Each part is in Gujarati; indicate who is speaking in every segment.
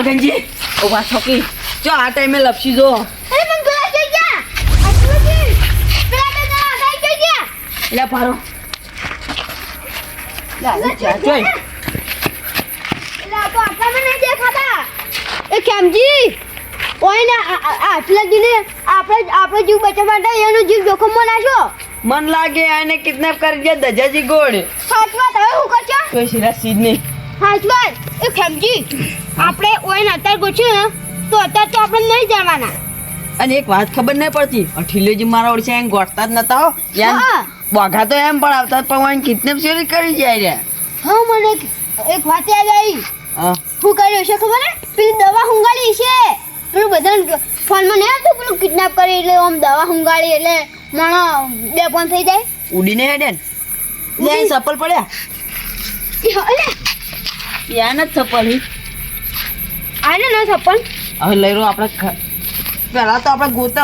Speaker 1: મગનજી ઊભા છોકી. જો આ ટાઈમે લપસી જો એટલે પારો લે, આ જા, જોઈ.
Speaker 2: એટલે આ તો આટલામાં નહીં દેખાતા. એ કેમજી ઓય ને આ- આ- આ આટલા જીને આપણે આપણો જીવ બચાવવા માટે એનો જીવ જોખમમાં નાખ્યો
Speaker 1: મન લાગે આને કિડનેપ કરી ગયા દજાજી ગોળ.
Speaker 2: સાચ વાત હવે હું કરશો?
Speaker 1: કોઈ સિરા સીધ નહીં.
Speaker 2: વાત એ કેમજી આપણે ઓઈન અત્યારે ગોઠ્યું ને તો અત્યારે તો આપણે નહીં જવાના.
Speaker 1: અને એક વાત ખબર નહીં પડતી. અઠીલેજી મારા ઓળશે એમ ગોઠતા જ નતા હો.
Speaker 2: હા.
Speaker 1: બોઘા તો એમ પણ આવતા પણ ઓઈન કિડનેપ ચોરી કરી જાય રે.
Speaker 2: હા મને એક- વાત યાદ આવી.
Speaker 1: હું.
Speaker 2: કર્યું છે ખબર? ને પેલી દવા હુંગાળી છે. પેલું બધા ફોનમાં નહીં આવતું પેલું કિડનેપ કરી એટલે આમ દવા હુંગાળી એટલે માણસ બે પણ થઈ જાય.
Speaker 1: ઉડીને હેડે ને. સફળ પડ્યા.
Speaker 2: ઈ હ- અલે
Speaker 1: ચપ્પલ
Speaker 2: આને ના છપ્પન
Speaker 1: હવે લઈ રહ્યો આપણે ખ- તો આપણે ગોત.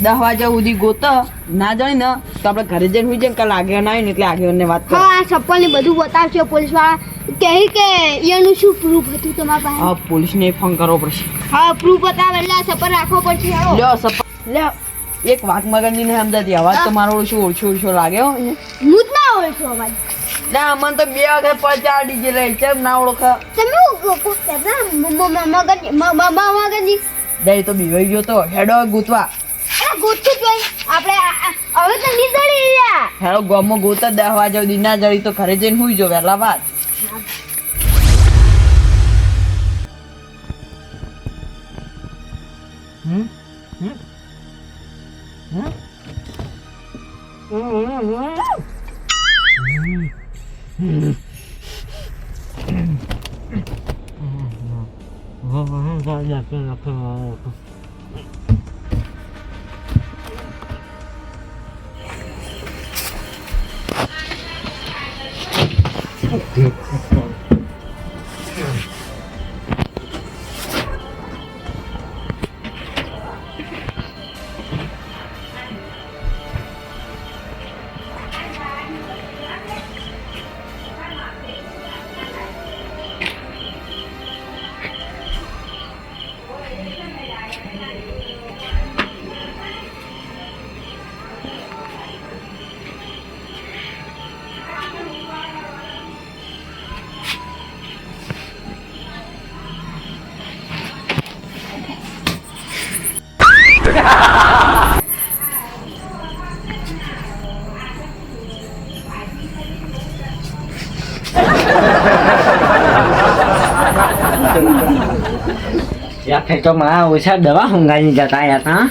Speaker 1: દસ વાગ્યા સુધી ગોત. ના જાણી ને તો આપણે ઘરે જઈને હુઈ જઈએ કાલે આગળ આવી ને એટલે આગળ વાત કરો.
Speaker 2: હા આ ને બધું બતાવશે પોલીસવાળા કહે કે એનું શું પ્રૂફ હતું તમારા પાસે?
Speaker 1: હા પોલીસને ફોન કરવો પડશે.
Speaker 2: હા પ્રૂફ બતાવે. એટલે આ છપ્પન રાખવો પડશે.
Speaker 1: લ્યો સપ્પલ લ્યો. એક વાત મગનજીને સમજાતી. અવાજ તમારો મારો ઓછો ઓછો ઓછો લાગે હો.
Speaker 2: હું જ ના ઓળખું અવાજ.
Speaker 1: ના મને તો બે વખત પચાસ જે રહી છે ના ઓળખા?
Speaker 2: તમે હું કો- કહેતા મ- મ- મ- મગજ મ- મ- મ- મગજની?
Speaker 1: દઈ તો બીવાઈ ગયો તો. હેડો
Speaker 2: ગૂંથવા ગોતું જોઈ આપણે હવે તો નીકળી રહ્યા.
Speaker 1: હેડો ગોમો ગોતા દહવા વાગ્યા દીના જડી તો ઘરે જઈને હુઈ જો વહેલા વાત.
Speaker 3: 아파. તો મારા ઓછા દવા હુંગાઈ જતા હતા.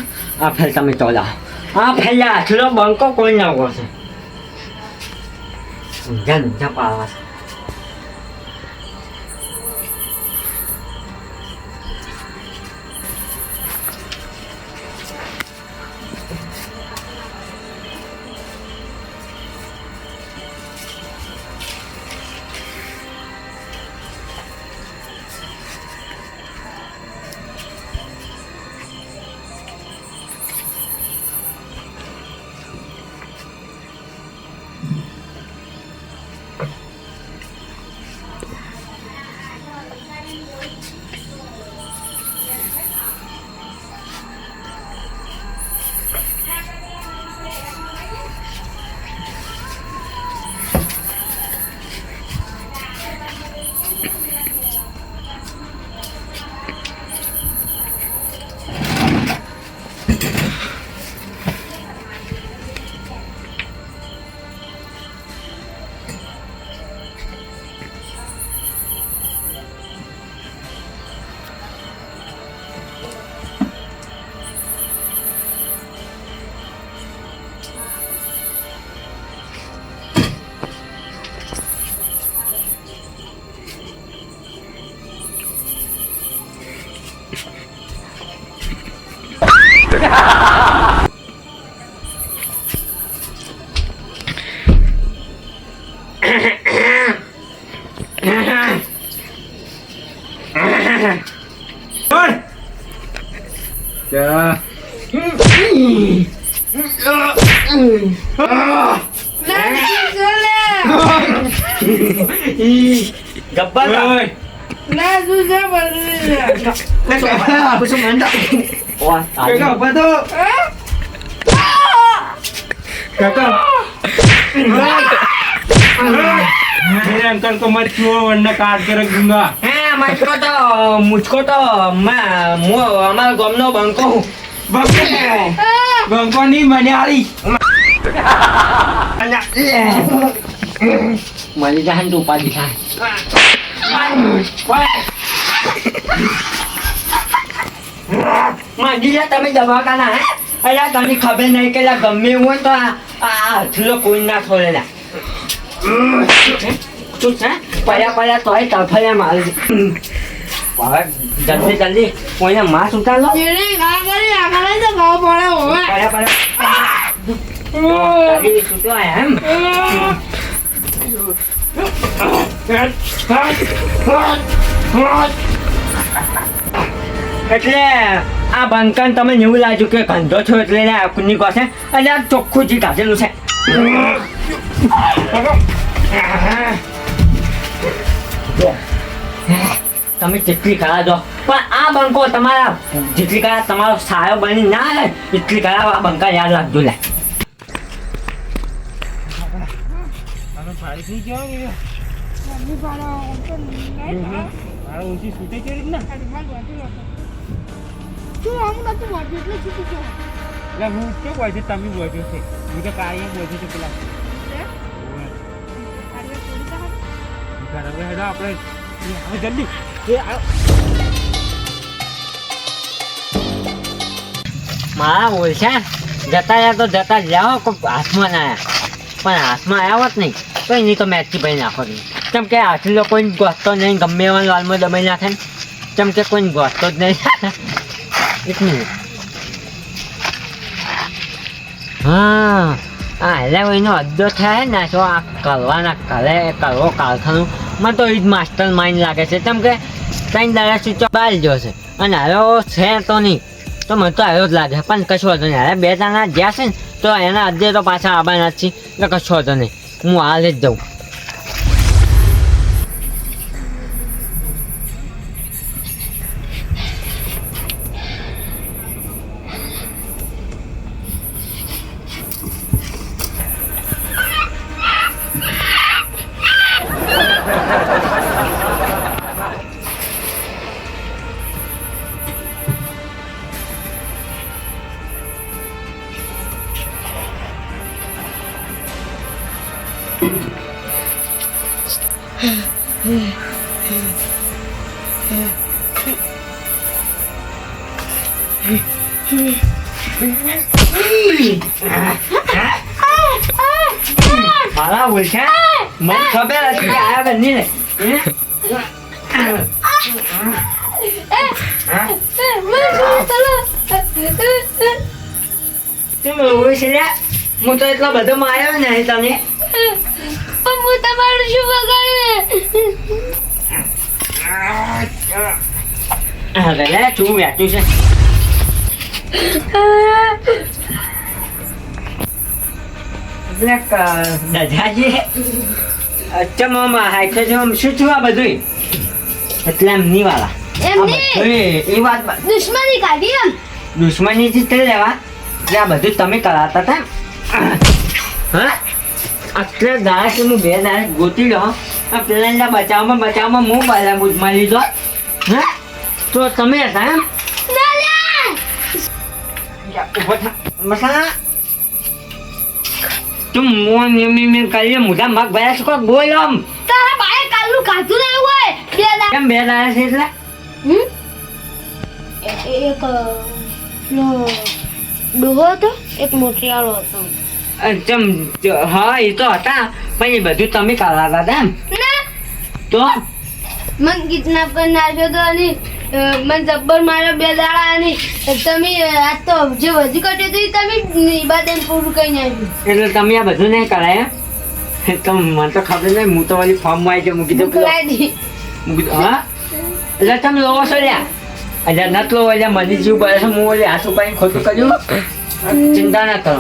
Speaker 3: આ ફેલ તમે તો લાવો આ ફેલ્યા આટલો બંકો કોઈ ના કરશે ઊંઝા ઊંઝા પાડવા છે.
Speaker 1: Ya. Gabal
Speaker 3: Nah, susah banget. Nah, apa
Speaker 4: mo anda. Wah, Kakak, apa tuh? Kakak. Kakak. Kakak. Kakak. Kakak. Kakak. Kakak. Kakak.
Speaker 3: ના મચકો તો મુચકો તો અમારો ગામનો બંકો બંકો?
Speaker 4: ની મને આલી.
Speaker 3: મળી જાય તું પાડી થાય તમે દવાખાના હે? અરે તને ખબર નહીં કે ગમે એવું હોય તો આ હાથલો કોઈ ના છોડેલા ચૂપ છે? પડ્યા પડ્યા તો હોય તફળ્યા મારે હવે જલ્દી જલ્દી કોઈને માસ ઉતારો એમ? એટલે આ બંકન તમે એવું લાગ્યું કે ગંધો છો એટલે આ કુની કહે અને આ ચોખ્ખું જી કાઢેલું છે. તમે જેટલી કળા જો. પણ આ બંકો તમારા જેટલી કળા તમારો સાયો બની ના રહે, એટલી કળા આ બંકા યાદ રાખજો લે.
Speaker 4: તમે બોજો છે હું તો કાર્ય બોજો છે, પેલા.
Speaker 3: એવા લાલમાં દબાઈ નાખે કેમ કે કોઈ ગોતતો જ નહીં. એક મિનિટ. એટલે એનો અડ્ડો થાય ને તો આ કરવાના કરે કરવો કારખાનું મને તો એ જ માસ્ટર માઇન્ડ લાગે છે. કેમ કે ત્રણ દાડા સ્વિચ બહાર જ્યો છે. અને હવે છે તો નહીં. તો મને તો આવ્યો જ લાગે. પણ કશો વાંધો નહીં. હવે બે દાણા જ્યાં છે ને, તો એના અડધે તો પાછા આવવાના જ છે એટલે કશો વાંધો નહીં. હું હાલ જ જાઉં. મારા ઓળખ્યા મને ખબર હતી કે આવ્યા બની ને. હું? તો એટલો બધો માર્યો ને
Speaker 2: તમે હું તમારું શું બગાડ્યું
Speaker 3: હવે તું વેચ્યું છે. એટલે દજાજી દાદાજી અચ્છા મામા હાઈકે આમ શું થયું આ બધું એટલે એમ નહીં? વાળા
Speaker 2: એમ
Speaker 3: આ એ વાત
Speaker 2: દુશ્મની કાઢી એમ?
Speaker 3: દુશ્મનીથી તે લેવા. આ બધું તમે કરાતા હતા હા? એટલે દાસ હું બે દાસ ગોતી લો. આ પેલા બચાવમાં બચાવમાં હું બાલા બુજમાં લીધો હા? તો તમે હતા એમ?
Speaker 2: ના લે
Speaker 3: ઊભો થા મસા તું મોન એમ એમ કાલે મોઢા મગ ભર્યા છો બોલ આમ.
Speaker 2: તારા બાએ કાલનું કાઢું નહીં હોય? બે દા
Speaker 3: કેમ બે દાડા છે એટલે?
Speaker 2: હમ? એ- એક પેલો ડોહો હતો એક મોટિયાળો હતો.
Speaker 3: ચમ હા એ તો હતા પણ એ બધું તમે કરાતા હતા એમ?
Speaker 2: ના.
Speaker 3: તો?
Speaker 2: મન કિડનેપ કરી નાખ્યો તો અને મને જબ્બર માર્યો બે દાડા અને તમે આજ તો જે વધી કટ્યો હતું તમે નિબાદન પૂરું કરી નાખ્યું
Speaker 3: એટલે તમે આ બધું નહીં કરાય તો મને તો ખબર નહીં હું તો વાલી ફોર્મમાં આવી ગયો મૂકી દઉં મૂકી હા? એટલે તમે લોવો છો લ્યા અજા નત લો એટલે મને જીવ પડે છે હું ઓલી હાથ ઉપાડીને ખોટું કર્યું? ચિંતા ના કરો.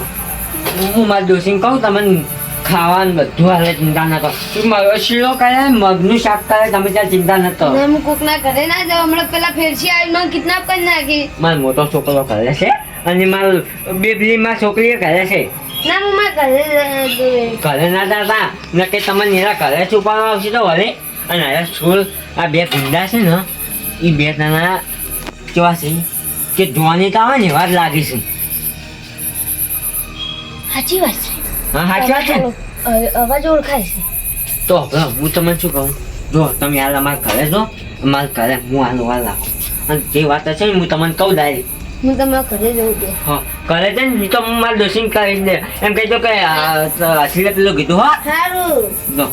Speaker 3: હું મારા દોશીને કહું તમને ખાવાનું બધું હાલે ચિંતા ન કરો. તું મ- શીરો કરે મગનું શાક કરે તમે ત્યાં ચિંતા ન કરો?
Speaker 2: હું કોક ના ઘરે ના જાઉં. હમણાં પેલા ફેરસી આવી મને કિડનેપ કરી નાખી.
Speaker 3: મારો મોટો છોકરો કરે છે અને મારો બેબલી માં છોકરીઓ કરે છે.
Speaker 2: ના હું મારા ઘરે
Speaker 3: ઘરે ના દાદા ન કે તમે નીરા ઘરે છુપાવવા આવશે તો વળે. અને હવે સ્કૂલ આ બે ગુંડા છે ને એ બે તના કેવા છે? કે જોવાની તો આવે ને જ લાગે છે.
Speaker 2: સાચી વાત છે.
Speaker 3: હા સાચી વાત છે? ને?
Speaker 2: અવાજ ઓળખાય છે.
Speaker 3: તો હું તમને શું કહું? જો તમે હાલ અમારા ઘરે જો અમારા ઘરે હું હાલ વાર લાગુ અને જે વાત છે ને હું તમને કહું ડાયરી
Speaker 2: હું તમે ઘરે જવું છું.
Speaker 3: હા ઘરે છે ને તો હું મારા દોશીને કરી દે. એમ કહેજો કે અસલી પેલું કીધું હા?
Speaker 2: સારું.
Speaker 3: જો.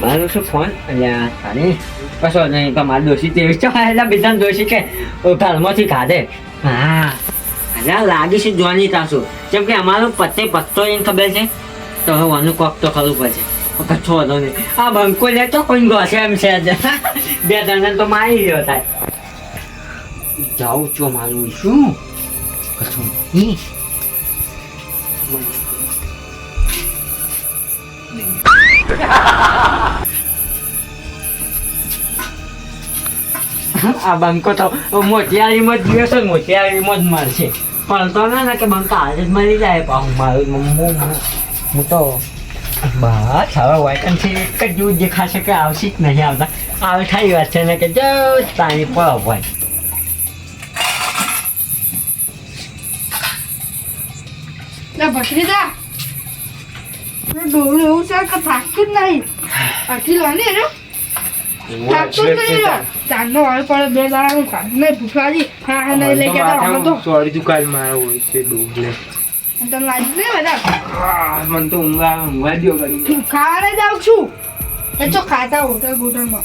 Speaker 3: મારો શું ફોન અલ્યા તારે? કશો નહીં તો મારા દોષી તેવી છે. એટલે બીજા દોષી કે ઘરમાંથી ખાધે. હા. અલ્યા, લાગી છે જોવાની તાસુ કેમ કે અમારો પત્તે પત્તો એને ખબર છે? તો હવે આનું કોક તો ખરું પડશે. કચ્છો હતો નહીં. આ બંકો લે તો કોઈ ગોસે એમ છે બે ત્રણ તો મારી ગયો થાય. જાઉં છું મારું શું? કચ્છો આ બંકો તો મોતિયારીમાં જ ને મોતિયારીમાં જ મારશે. પણ તો ના ના કે બંકો આજે જ મરી જાય પાછું મારું હું હું- હું તો બસ હવે વાયકનથી એક જ જેવું દેખાશે કે આવશે જ નહીં આવતા આવે ખાલી વાત છે ને કે જો તારી પર હોય
Speaker 2: ના ભત્રીજા ડોલું એવું છે કે થાકતું જ નહીં આટલી લો ને એનો જ. ચાંદનો વાળ પડે બે દાડાનું કાઢ નહીં ભૂખ લાગી હા નહીં લઈ ગયા અમે તો.
Speaker 4: સોરી તું કાલ મારો હોય છે ડોગલે
Speaker 2: તને લાગી નહીં બધા?
Speaker 4: મને તો ઊંઘા ઊંઘવા દ્યો કરી
Speaker 2: ખાવાને જાઉં છું? એ તો ખાતા હોટલ બોટલમાં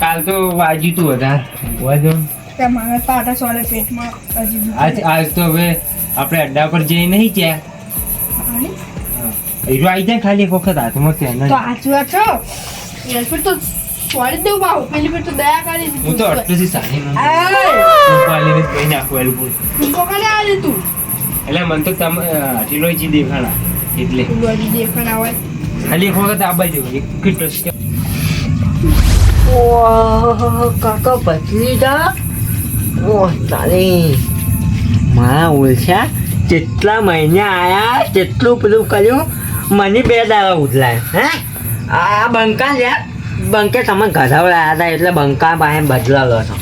Speaker 4: કાલ તો વાજ્યું તું વધારે. ઊંઘવા દો
Speaker 2: ત્યાં મારા પાટા સોલે પેટમાં હજી.
Speaker 4: આજ આજ તો હવે આપણે અડ્ડા પર જઈ નહીં ત્યાં.
Speaker 2: અને
Speaker 4: હીરો આવી જાય ખાલી એક વખત હાથમાં ત્યાં
Speaker 2: તો સાચી વાત છો? એરપેટ તો જ દેવું બાહુ પેલી પેટ તો દયા કરી
Speaker 4: હું તો અટલું સાની મને પાલીને જ કહી નાખું એલું પૂરું.
Speaker 2: તું કોકને આવી તું.
Speaker 4: એટલે મને તો તમે ઢીલો જી દેખાડા એટલે.
Speaker 2: હજી દેખણ આવે
Speaker 4: ખાલી એક વખત આ બાજુ એક કેટલો
Speaker 3: ઓહ કાકા ભત્રીજા. ઓહ તારી. મારા ઓળખ્યા જેટલા મહિને આયા તેટલું પેલું કર્યું મને બે દાડા ઉદલાય હે? આ બંકા લ્યા બંકે તમે ઘરાવડા હતા એટલે બંકા પાસે બદલાલો છો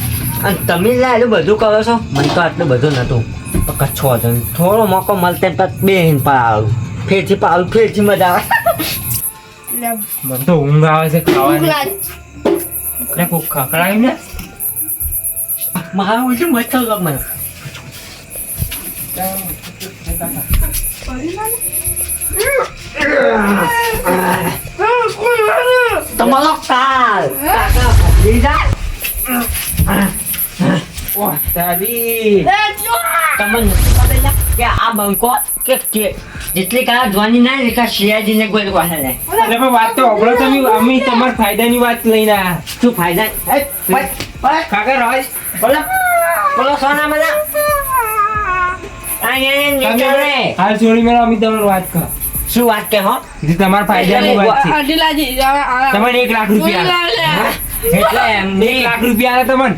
Speaker 3: અને તમે લ્યા એટલું બધું કરો છો મને તો આટલું બધું નહોતું તો કચ્છો હતો થોડો મોકો મળતે તો બે હિન પાડું ફેરથી પાડું ફેરથી મજા આવે
Speaker 2: એટલે
Speaker 4: મને તો ઊંઘ આવે છે
Speaker 2: ભૂખ
Speaker 4: ખાવાની
Speaker 2: લાગી
Speaker 4: એટલે કોક ખખડાયું ને
Speaker 3: મારા ઓછું મસ્ત લગ મને
Speaker 4: ઓહ તારી
Speaker 3: તમને નથી ખબર ને કે આ બંકો કે કે જેટલી કાળા જોવાની ના લેખા શિયાજીને કોઈ પાસે લે
Speaker 4: એટલે પણ વાત તો અબળો તમે અમે તમારા ફાયદાની વાત લઈને
Speaker 3: શું ફાયદા એ,
Speaker 4: કાકા રોય
Speaker 3: બોલો બોલો સોના મને આ એ નીકળે
Speaker 4: હાલ છોડી મેળો અમે તમારી વાત કહો
Speaker 3: શું વાત કે હો?
Speaker 4: તમારા ફાયદાની વાત છે. તમને એક લાખ રૂપિયા.
Speaker 3: એટલે એમ
Speaker 4: એક લાખ રૂપિયા આલે તમને?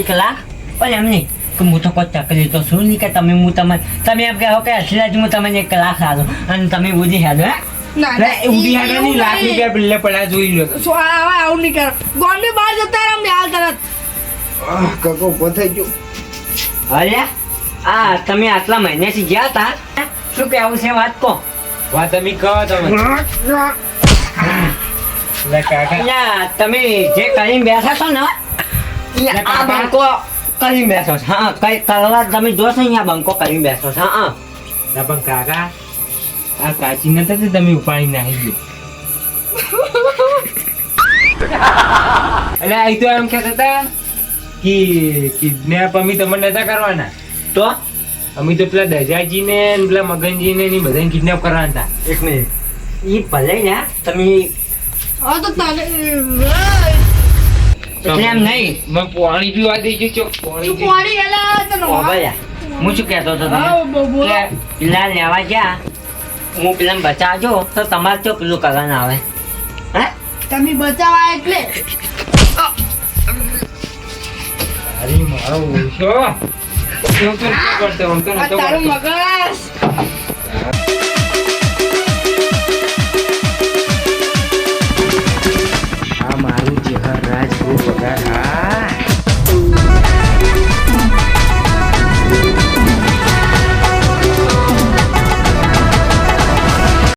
Speaker 3: એક લાખ? પણ એમ કે હું તો કોઈ તકલીફ તો શું નહીં કે તમે હું તમે તમે એમ કહો કે અસલાજ હું તમને એક લાખ આલો. અને તમે ઉધી હેડો હે?
Speaker 4: તમે.
Speaker 3: આટલા મહિનાથી ગયા તા? શું કેવું છે વાત કહો
Speaker 4: તમે કહો તમે. કાકા
Speaker 3: અહીંયા તમે જે કરીને બેઠા છો ને આ. બંકો કરીને બેઠો છો. હા કઈ કરવા તમે જોશો અહીંયા બંકો કરીને બેઠો છો. હા
Speaker 4: ના પણ કાકા આ કાચી નથી તમે ઉપાડી નાખી ગયો એટલે આ તો એમ કહેતા હતા કે કિડનેપ અમે તમને નતા કરવાના.
Speaker 3: તો?
Speaker 4: અમે તો પેલા દજાજી ને પેલા મગનજી ને બધાને કિડનેપ કરવાના હતા.
Speaker 3: એક મિનિટ. ઈ ભલે ને તમે
Speaker 2: હા તો તને
Speaker 3: એટલે એમ નહીં?
Speaker 4: મેં પાણી પીવા દઈ ગયો પાણી
Speaker 2: પાણી એલા તને
Speaker 3: ભલે. હું શું કહેતો હતો તમે
Speaker 2: બો- બોલો.
Speaker 3: કે પેલા લેવા ગયા હું પેલા બચાવજો તો તમારે તો પેલું કરવાનું આવે? હે?
Speaker 5: તમે બચાવા એટલે.
Speaker 4: અરે મારો ઓછો. corte,
Speaker 5: corte,